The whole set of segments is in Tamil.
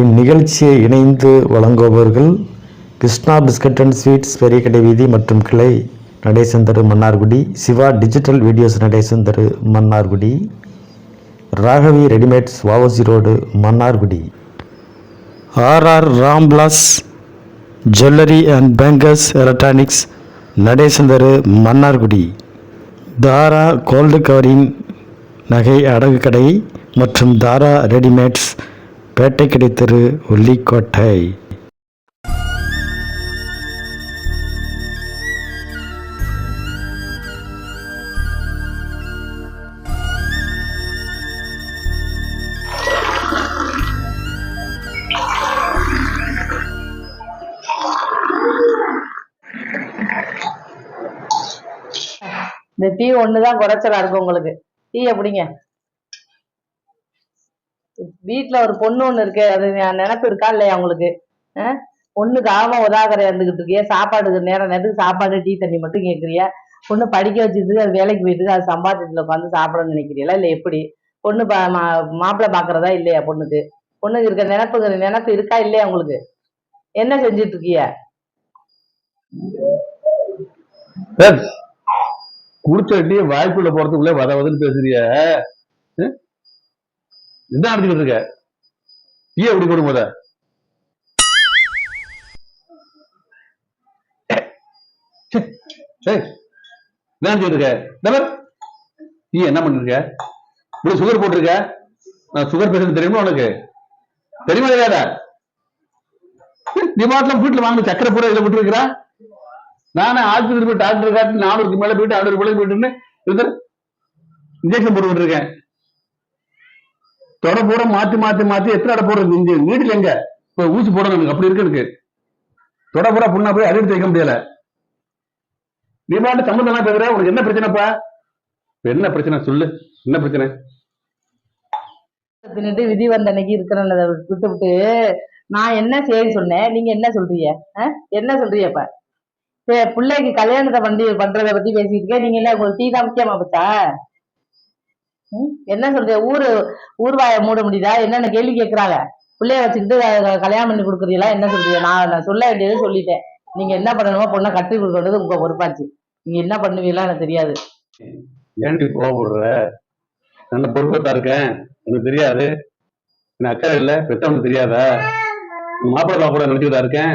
இந்நிகழ்ச்சியை இணைந்து வழங்குபவர்கள் Krishna biscuit and sweets Periyakadai வீதி மற்றும் கிளை நடேசன் தெரு மன்னார்குடி சிவா டிஜிட்டல் வீடியோஸ் நடேசன் தெரு Mannargudi Raghavi readymades VOC road Mannargudi. RR ராம்பிளாஸ் jewellery and bankers electronics Natesan தெரு மன்னார்குடி. தாரா கோல்டு கவரிங் நகை அடகு கடை மற்றும் தாரா ரெடிமேட்ஸ் பேட்டை கடை தெரு உள்ளிக்கோட்டை இந்த டீ ஒண்ணுதான் குறைச்சலா இருக்கு உங்களுக்கு. டீ எப்படிங்க வீட்டுல ஒரு பொண்ணு ஒண்ணு இருக்கு. அது நினைப்பு இருக்கா இல்லையா உங்களுக்கு? அஹ்? பொண்ணுக்கு ஆமா உதாகரை இருந்துகிட்டு இருக்கிய சாப்பாடுக்கு நேரம் நேரத்துக்கு சாப்பாடு டீ தண்ணி மட்டும் கேட்குறிய பொண்ணு படிக்க வச்சுட்டு அது வேலைக்கு போயிட்டு அது சம்பாதிச்சதுல உட்காந்து சாப்பிடணும்னு நினைக்கிறீங்களா இல்ல எப்படி? பொண்ணு பா மா- மாப்பிள்ளை பாக்குறதா இல்லையா பொண்ணுக்கு? பொண்ணுக்கு இருக்க நினைப்பு நினைப்பு இருக்கா இல்லையா உங்களுக்கு? என்ன செஞ்சுட்டு இருக்கிய? குடிச்ச வாய்ப்புள்ள போறதுக்குள்ளே வத வதன்னு பேசுறிய. என்ன நடந்துக்கிட்டு இருக்க? டீ எப்படி போடும் முத? ஏய், என்ன நடந்துக்கிட்டு இருக்க? இந்த டீ என்ன பண்ணிருக்க? இப்படி சுகர் போட்டிருக்க? நான் சுகர் பேசுறது தெரியுமா உனக்கு? தெரியுமா தெரியாதா? நீ மாட்டில் வீட்டுல வாங்க சக்கரை பூரா இதில் விட்டு இருக்கிறா நானே ஆஸ்பத்திரி போய் டாக்டர் காட்டி நானூறுக்கு மேலே போயிட்டு ஐநூறு மேல போயிட்டு இருந்து இன்ஜெக்ஷன் போட்டுக்கிட்டு இருக்கேன் தொட பூரா மாத்தி மாத்தி மாத்தி எத்தனை அடை போடுறது? இங்க வீடுல எங்க? இப்ப ஊசி போடணும் எனக்கு. அப்படி இருக்கு எனக்கு. தொட பூரா புண்ணா போய் அடித்து வைக்க முடியல. நீ பாட்டு சம்மந்தம் பேசுற? உனக்கு என்ன பிரச்சனைப்பா என்ன பிரச்சனை? சொல்லு. என்ன பிரச்சனை? பின்னிட்டு விதி வந்த அன்னைக்கு இருக்கிறேன் விட்டு விட்டு நான் என்ன சரி சொன்னேன்? நீங்க என்ன சொல்றீங்க? அஹ்? என்ன சொல்றீங்க இப்ப? பிள்ளைக்கு கல்யாணத்தை பண்ணி பண்றத பத்தி பேசிட்டு இருக்கேன். நீங்க என்ன உங்களுக்கு டீ தான் முக்கியமா பார்த்தா என்ன சொல்றீங்க ஊரு ஊர்வாய மூட முடியுதா? என்னென்ன கேள்வி கேட்குறாங்க பிள்ளைய வச்சுக்கிட்டு க- கல்யாணம் பண்ணி கொடுக்குறீங்களா? என்ன சொல்றீங்க? நான் நான் சொல்ல வேண்டியது சொல்லிட்டேன். நீங்க என்ன பண்ணணுமோ பொண்ணை கட்டி கொடுக்கறது உங்க பொறுப்பாச்சு. நீங்க என்ன பண்ணுவீங்களா எனக்கு தெரியாது. ஏன்டி கோபப்படுற நல்ல பொறுப்பத்தா இருக்கேன். எனக்கு தெரியாது. என் அக்கறை இல்ல பெத்தவனுக்கு தெரியாதா? மாப்பிள்ளை கூட நினைச்சுட்டு தான் இருக்கேன்.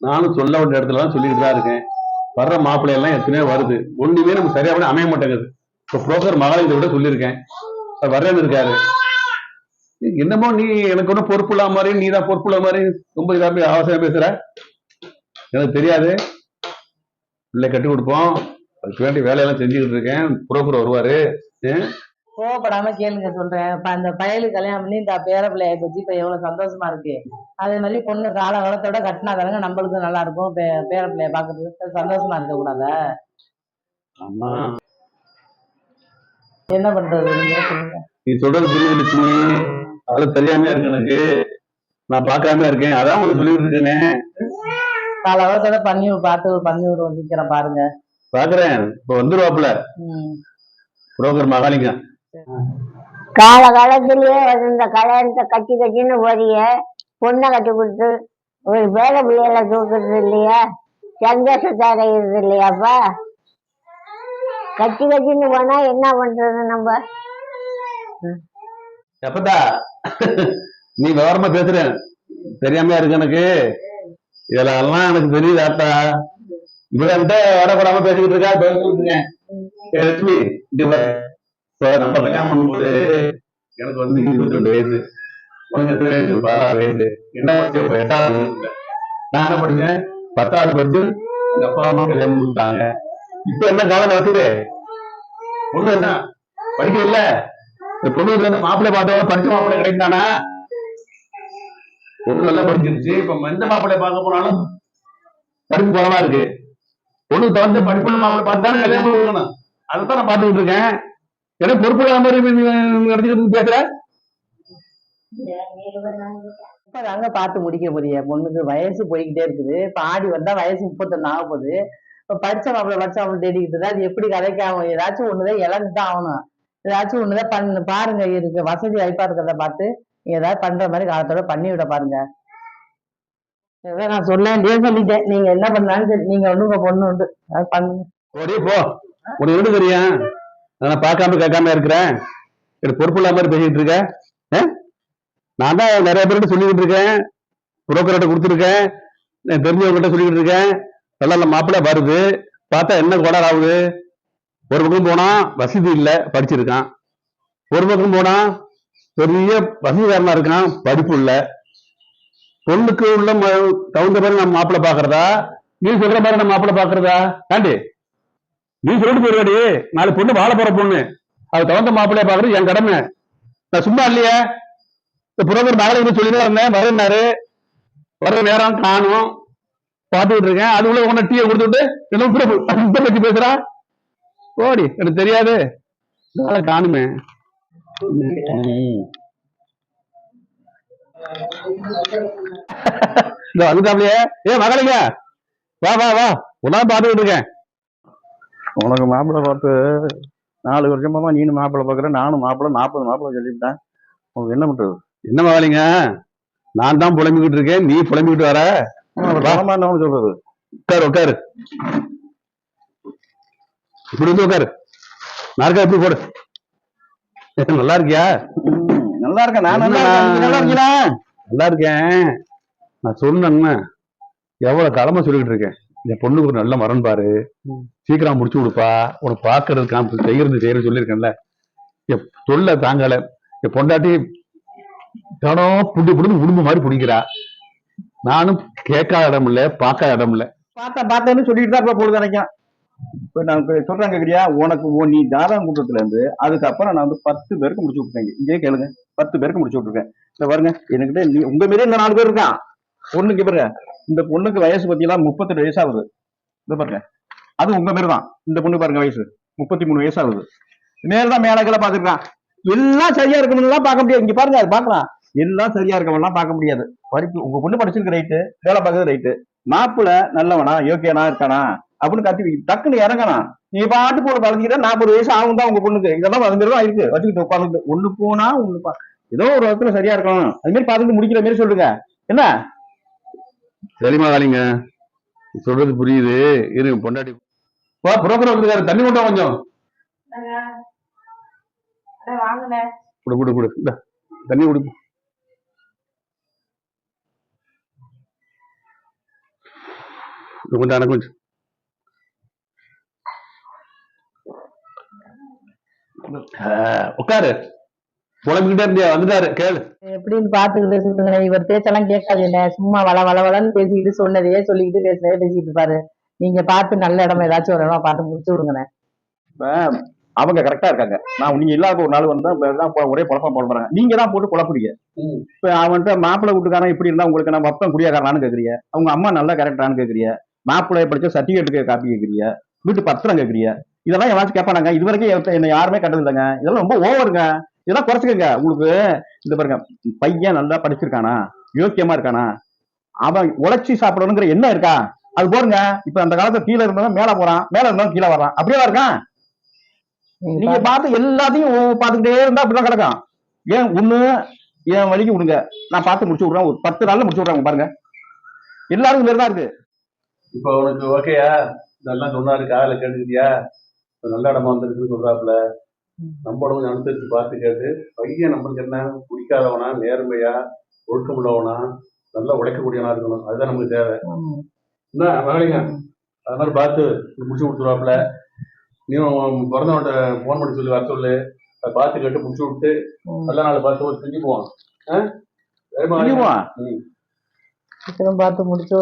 நானும் சொல்ல வேண்டிய இடத்துல தான் சொல்லிட்டு தான் இருக்கேன். வர்ற மாப்பிள்ளையெல்லாம் எத்தனையோ வருது. ஒண்ணுமே நமக்கு சரியா கூட அமைய மாட்டேங்குது. இப்ப புரோக்கர் மகாலிங்க விட சொல்லியிருக்கேன். அவர் வர்றேன்னு இருக்காரு. என்னமோ நீ எனக்கு ஒன்றும் பொறுப்பு இல்லாம மாதிரி நீ தான் பொறுப்பு இல்லாம மாதிரி ரொம்ப இதா போய் அவசியம் பேசுற. எனக்கு தெரியாது. பிள்ளை கட்டி கொடுப்போம். அதுக்கு வேண்டிய வேலையெல்லாம் செஞ்சுக்கிட்டு இருக்கேன். புரோக்கர் வருவாரு. கோவப்படாம கேளுங்க சொல்றேன். இப்ப அந்த பயலுக்கு கல்யாணம் பண்ணி இந்த பேர பிள்ளைய பத்தி இப்ப எவ்வளவு சந்தோஷமா இருக்கு. அதே மாதிரி பொண்ணு கால காலத்தோட கட்டினா தானங்க நம்மளுக்கும் நல்லா இருக்கும். பேர பிள்ளைய பாக்குறதுக்கு சந்தோஷமா இருக்க கூடாதா ஆமா. என்ன பண்றது நீங்க சொல்லுங்க. நீ சொல்றது புரியுது அது தெரியாம இருக்கு எனக்கு. நான் பார்க்காம இருக்கேன். அதான் உனக்கு சொல்லிட்டு இருக்கேனே கால காலத்தோட பண்ணி பார்த்து பண்ணி விடுவோம். சீக்கிரம் பாருங்க. பாக்குறேன். இப்ப வந்துருவாப்புல. புரோக்கர் மகாலிங்கம் கால காலத்திலேயே இந்த கல்யாணத்தை கட்டி கட்டின்னு போறிய பொண்ணை கட்டி கொடுத்து ஒரு பேர பிள்ளைகளை தூக்குறது இல்லையா? சந்தோஷத்தை அடைகிறது இல்லையாப்பா? கட்டி கட்டின்னு போனா என்ன பண்றது நம்ம? எப்பதா நீ விவரமா பேசுற. தெரியாமையா இருக்கு எனக்கு. இதெல்லாம் எனக்கு தெரியுது அத்தா இவர்கிட்ட வரக்கூடாம பேசிக்கிட்டு இருக்கா? பேசிக்கிட்டு இருக்கேன் லட்சுமி நம்ம கல்யாணம் பண்ணும்போது எனக்கு வந்து இருபத்தி ரெண்டு வயசு. உனக்கு வயசு பதினாறு வயசு. என்ன எட்டாவது நான் என்ன படிச்சேன்? பத்தாவது படிச்சு எங்க அப்பா அம்மா கல்யாணம் பண்ணிட்டாங்க. இப்ப என்ன காலம் நடக்குது ஒண்ணு என்ன? படிக்க இல்ல? இந்த பொண்ணு வந்து மாப்பிள்ளை பார்த்தவங்க படிச்ச மாப்பிள்ளை கிடைக்குதானா? பொண்ணு நல்லா படிச்சிருச்சு. இப்ப எந்த மாப்பிள்ளை பார்க்க போனாலும் படிப்பு குறவா இருக்கு. பொண்ணு தகுந்த படிப்புள்ள மாப்பிள்ளை பார்த்தாலும் கல்யாணம் கொடுக்கணும் அதைத்தான் நான் பார்த்துக்கிட்டு இருக்கேன். ஏன்னா பொறுப்பு இல்லாத மாதிரி நடத்திட்டு பேசுற? இப்பதாங்க பார்த்து முடிக்க போறிய பொண்ணுக்கு வயசு போய்கிட்டே இருக்குது. பாடி வந்தா வயசு முப்பத்தொன்னு ஆக போகுது. இப்ப படிச்ச மாப்பிள்ள படிச்ச மாப்பிள்ள தேடிக்கிட்டு இருந்தா அது எப்படி கதைக்காம ஏதாச்சும் ஒண்ணுதான் இழந்துதான் ஆகணும். ஏதாச்சும் ஒண்ணுதான் பண்ணு பாருங்க இருக்கு வசதி வாய்ப்பா இருக்கிறத பார்த்து ஏதாவது பண்ற மாதிரி காலத்தோட பண்ணி விட பாருங்க. அதான் நான் சொல்லேன்டே சொல்லிட்டேன். நீங்க என்ன பண்ணாலும் சரி நீங்க ஒண்ணு உங்க பொண்ணு உண்டு. அது பண்ணுங்க போ. உனக்கு எப்படி தெரியும் நான் பார்க்காம கேட்காம இருக்கிறேன்? எனக்கு பொறுப்பு இல்லாம பேசிட்டு இருக்கேன் ஆ? நான் தான் நிறைய பேர்கிட்ட சொல்லிக்கிட்டு இருக்கேன். புரோக்கர்கிட்ட கொடுத்துருக்கேன். நான் தெரிஞ்சவங்ககிட்ட சொல்லிக்கிட்டு இருக்கேன். நல்ல நல்ல மாப்பிள்ளை வருது. பார்த்தா என்ன கோளாறு ஆகுது? ஒரு பக்கம் போனா வசதி இல்லை படிச்சிருக்கான். ஒரு பக்கம் போனா பெரிய வசதிகாரனா இருக்கான் படிப்பு இல்லை. பொண்ணுக்கு உள்ள ம- தகுந்த மாதிரி நம்ம மாப்பிள்ளை பாக்குறதா? நீ சொல்ற மாதிரி நம்ம மாப்பிள்ளை பாக்குறதா? ஏண்டி? நீ சொல்லிட்டு போயிருவாடி நாலு பொண்ணு வாழ போற பொண்ணு. அது தகுந்த மாப்பிள்ளைய பாக்குறது என் கடமை. நான் சும்மா இல்லையே. இந்த புரோக்கர் சொல்லி சொல்லிதான் இருந்தேன். வரேன்னாரு. வர நேரம் காணும். பார்த்துக்கிட்டு இருக்கேன் அதுக்குள்ள உன்ன டீயை கொடுத்துட்டு என்ன புரோக்கர் இந்த பத்தி பேசுறா? ஓடி எனக்கு தெரியாது. காணுமே. இந்த வந்துட்டாப்லையே ஏ மகளிங்க வா வா வா. உன்னால பார்த்துக்கிட்டு இருக்கேன் உனக்கு மாப்பிள்ளை பார்த்து நாலு வருஷமா நீனு மாப்பிள்ளை பார்க்குற நானும் மாப்பிள்ளை நாற்பது மாப்பிள்ளை சொல்லிவிட்டேன். உனக்கு என்ன பண்றது? என்ன மகளிங்க? நான் தான் புலம்பிக்கிட்டு இருக்கேன். நீ புலம்பிக்கிட்டு வர. சொல்றது. உட்காரு உட்காரு. இப்படி வந்து உட்காரு. நாற்கா எப்படி போடு. நல்லா இருக்கியா? நல்லா இருக்கேன். நான் நல்லா இருக்கீங்களா? நல்லா இருக்கேன். நான் சொன்னேன்னு எவ்வளவு காலமா சொல்லிக்கிட்டு இருக்கேன். என் பொண்ணுக்கு ஒரு நல்ல மரன் பாரு. சீக்கிரம் முடிச்சு கொடுப்பா. உனக்கு பாக்குறது காமிச்சு செய்யறது செய்யறது சொல்லியிருக்கேன்ல. என் தொல்லை தாங்கல. என் பொண்டாட்டி கடம் புடி புடிந்து உடும்பு மாதிரி பிடிக்கிறா. நானும் கேட்காத இடம் இல்ல பார்க்காத இடம் இல்ல. பார்த்தேன் பார்த்தேன்னு சொல்லிட்டு தான் இப்போ பொழுது நினைக்கிறேன். இப்போ நான் சொல்றேன் கேக்குறியா? உனக்கு நீ தாராளம் கூட்டத்துல இருந்து அதுக்கப்புறம் நான் வந்து பத்து பேருக்கு முடிச்சு விட்டுருக்கேன். இங்கே கேளுங்க. பத்து பேருக்கு முடிச்சு விட்டுருக்கேன். இந்த பாருங்க என்கிட்ட நீ உங்க மாரியே இந்த நாலு பேர் இருக்கான். பொண்ணுக்கு பாருங்க இந்த பொண்ணுக்கு வயசு பத்தியெல்லாம் முப்பத்தெட்டு வயசு ஆகுது. இந்த பாருங்க. அது உங்க மாரி தான். இந்த பொண்ணு பாருங்க வயசு. முப்பத்தி மூணு வயசு ஆகுது. மேலதான் மேலக்கெல்லாம் கீழே பாத்துருக்கான் எல்லாம் சரியா இருக்கணும்லாம் பார்க்க முடியாது. இங்க பாருங்க அது பார்க்கலாம். எல்லாம் சரியா இருக்கவெல்லாம் பார்க்க முடியாது. படிப்பு உங்க பொண்ணு படிச்சிருக்க ரைட்டு வேலை பார்க்கறது ரைட்டு மாப்பிள்ள நல்லவனா யோக்கியனா இருக்கானா அப்படின்னு கத்தி டக்குன்னு இறங்கணும் நீ பாட்டு போன பழகிட்ட நாற்பது வயசு ஆகும் தான் உங்க பொண்ணுக்கு. இதெல்லாம் அது மாதிரி தான் இருக்கு. வச்சுக்கிட்டு உட்காந்து ஒண்ணு போனா ஒண்ணு பா ஏதோ ஒரு விதத்துல சரியா இருக்கணும் அது மாதிரி பார்த்துட்டு முடிக்கிற மாதிரி சொல்லுங்க. என்ன? சரிமா வேலைங்க சொல்றது புரியுது. இருங்க பொண்டாட்டி. வா புரோக்கர் வந்துருக்காரு. தண்ணி கொண்டா கொஞ்சம். குடு குடு குடு. தண்ணி குடு. இது கொஞ்சம் ஆ, உட்காரு. புலம்பிக்கிட்டே இருந்தியா வந்துட்டாரு. கேளு. எப்படின்னு பாத்துக்கிட்டு இருக்குங்க இவர் பேச்செல்லாம் கேட்காதீங்க. சும்மா வள வள வளன்னு பேசிக்கிட்டு சொன்னதையே சொல்லிக்கிட்டு பேசுறதே பேசிட்டு இருப்பாரு. நீங்க பார்த்து நல்ல இடமா ஏதாச்சும் ஒரு இடமா பார்த்து முடிச்சு விடுங்கண்ணே. அவங்க கரெக்டா இருக்காங்க. நான் நீங்க இல்லாத ஒரு நாள் வந்தா ஒரே குழப்பம் போட போறாங்க நீங்க தான் போட்டு குழப்புறீங்க ம். இப்ப அவன்கிட்ட மாப்பிள்ளை வீட்டுக்காரன் இப்படி இருந்தா உங்களுக்கு நான் மொத்தம் குடியாக்காரனான்னு கேக்குறீங்க. அவங்க அம்மா நல்லா கரெக்டானு கேக்குறீங்க. மாப்பிள்ளைய படிச்ச சர்டிபிகேட்டுக்கு காப்பி கேக்குறீங்க வீட்டு பத்திரம் கேக்குறீங்க இதெல்லாம் எவாச்சும் கேட்பானாங்க. இது வரைக்கும் என்னை யாருமே கண்டது இல்லைங்க. இதெல்லாம் ரொம்ப ஓவருங்க. இதெல்லாம் குறைச்சிக்கங்க. உங்களுக்கு இந்த பாருங்க பையன் நல்லா படிச்சிருக்கானா? யோக்கியமா இருக்கானா? அவன் உழைச்சி சாப்பிடணுங்கிற என்ன இருக்கா? அது போருங்க. இப்ப அந்த காலத்துல கீழே இருந்தவன் மேல போறான். மேல இருந்தவன் கீழே வர்றான். அப்படியே இருக்கான்? நீங்க பார்த்து எல்லாத்தையும் பார்த்துக்கிட்டே இருந்தா அப்படிதான் கிடக்கும். ஏன் ஒண்ணு என் வழிக்கு விடுங்க. நான் பார்த்து முடிச்சு விடுறேன். ஒரு பத்து நாள்ல முடிச்சு விடுறேன் பாருங்க. எல்லாரும் இந்த மாதிரி தான் இருக்கு. இப்போ உனக்கு ஓகேயா இதெல்லாம் சொன்னாரு காலைல கேட்டுக்கிட்டியா? இப்ப நல்ல இடமா வந்திருக்குன்னு சொல்றாப்புல. நம்மளோட கொஞ்சம் அனுசரிச்சு பார்த்து கேட்டு பையன் நம்மளுக்கு என்ன? பிடிக்காதவனா நேர்மையா? ஒழுக்கம் உள்ளவனா நல்லா உழைக்கக்கூடியவனா இருக்கணும். அதுதான் நமக்கு தேவை. என்ன மகளிங்க? அது மாதிரி பார்த்து முடிச்சு கொடுத்துருவாப்புல. நீயும் பிறந்தவன்ட்ட ஃபோன் பண்ணி சொல்லி வர சொல்லு. அதை பார்த்து கேட்டு முடிச்சு விட்டு. நல்ல நாள் பார்த்து செஞ்சு போவான் ஆ? சீக்கிரம் பார்த்து முடிச்சு.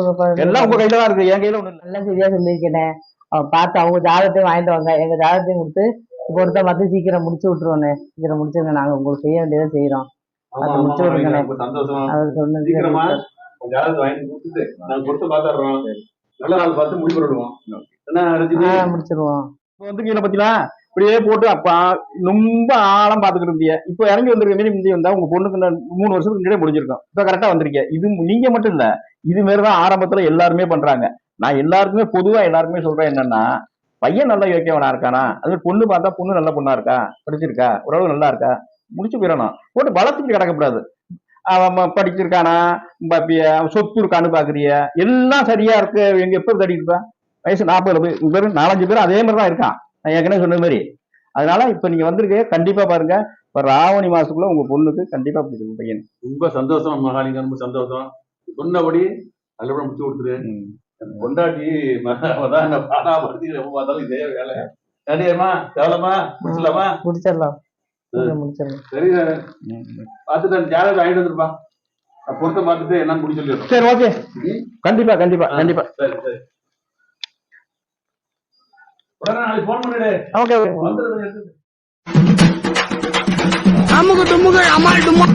எல்லாம் உங்க கையில தான் இருக்கு. என் கையில ஒண்ணு நல்லா சரியா சொல்லியிருக்கேனே. அவன் பார்த்து அவங்க ஜாதகத்தையும் வாங்கிட்டு வாங்க. எங்க ஜாதகத்தையும் கொடுத்து பொருத்த பார்த்து சீக்கிரம் முடிச்சு விட்டுருவோண்ணே சீக்கிரம் முடிச்சிருங்க. நாங்க உங்களுக்கு செய்ய வேண்டியதை செய்யறோம் அது முடிச்சு விடுங்க. மகளிங்க, ரொம்ப சந்தோஷம். அவர் சொன்னது சீக்கிரமா உங்க ஜாதகத்தை வாங்கி கொடுத்துட்டு நாங்க கொடுத்து பாத்துறோம் நல்ல நாள் பார்த்து முடிவு முடிச்சிருவோம். இப்ப வந்து கீழே பாத்தீங்களா இப்படியே போட்டு அப்பா ரொம்ப ஆழம் பாத்துக்கிட்டு இருந்தீங்க இப்போ இறங்கி வந்திருக்க மாரி முந்தி வந்தா உங்க பொண்ணுக்கு மூணு வருஷத்துக்கு முன்னாடியே முடிஞ்சிருக்கும். இப்ப கரெக்டா வந்திருக்க. இது நீங்க மட்டும் இல்ல இது மாதிரிதான் ஆரம்பத்துல எல்லாருமே பண்றாங்க. நான் எல்லாருக்குமே பொதுவா எல்லாருக்குமே சொல்றேன் என்னன்னா பையன் நல்லா யோக்கியவனா இருக்கானா? அது பொண்ணு பார்த்தா பொண்ணு நல்ல பொண்ணா இருக்கா? படிச்சிருக்கா? ஓரளவு நல்லா இருக்கா? முடிச்சு போயிடணும். போட்டு வளர்த்துட்டு கிடக்கக்கூடாது அவன் படிச்சிருக்கானா? பாப்பிய அவன் சொத்து இருக்கான்னு பாக்குறிய. எல்லாம் சரியா இருக்கு. எங்க எப்ப தடிக்கிட்டு வயசு நாற்பது பேர் நாலஞ்சு பேர் அதே மாதிரி தான் இருக்கான். நான் ஏற்கனவே சொன்ன மாதிரி. அதனால இப்ப நீங்க வந்திருக்க கண்டிப்பா பாருங்க. இப்ப ராவணி மாசத்துக்குள்ள உங்க பொண்ணுக்கு கண்டிப்பா பிடிக்கும் பையன். ரொம்ப சந்தோஷம் மகாலிங்க ரொம்ப சந்தோஷம். சொன்னபடி நல்லபடியா முடிச்சு கொடுத்துரு. கொண்டாடி அதான் என்ன பாடா படுத்தி எப்ப பார்த்தாலும் இதே வேலை. சரியாம்மா முடிச்சலாமா முடிச்சிடலாம்? முடிச்சிடலாம். சரி. பார்த்துட்டு ஜாதகம் வாங்கிட்டு வந்துருப்பா. பொருத்தம் பார்த்துட்டு என்னன்னு முடிச்சு சொல்லிடுறோம் சரி ஓகே. கண்டிப்பா கண்டிப்பா கண்டிப்பா. சரி சரி. ஓகே வந்துடுறேன் அமுகு டுமுகு அமால் டுமா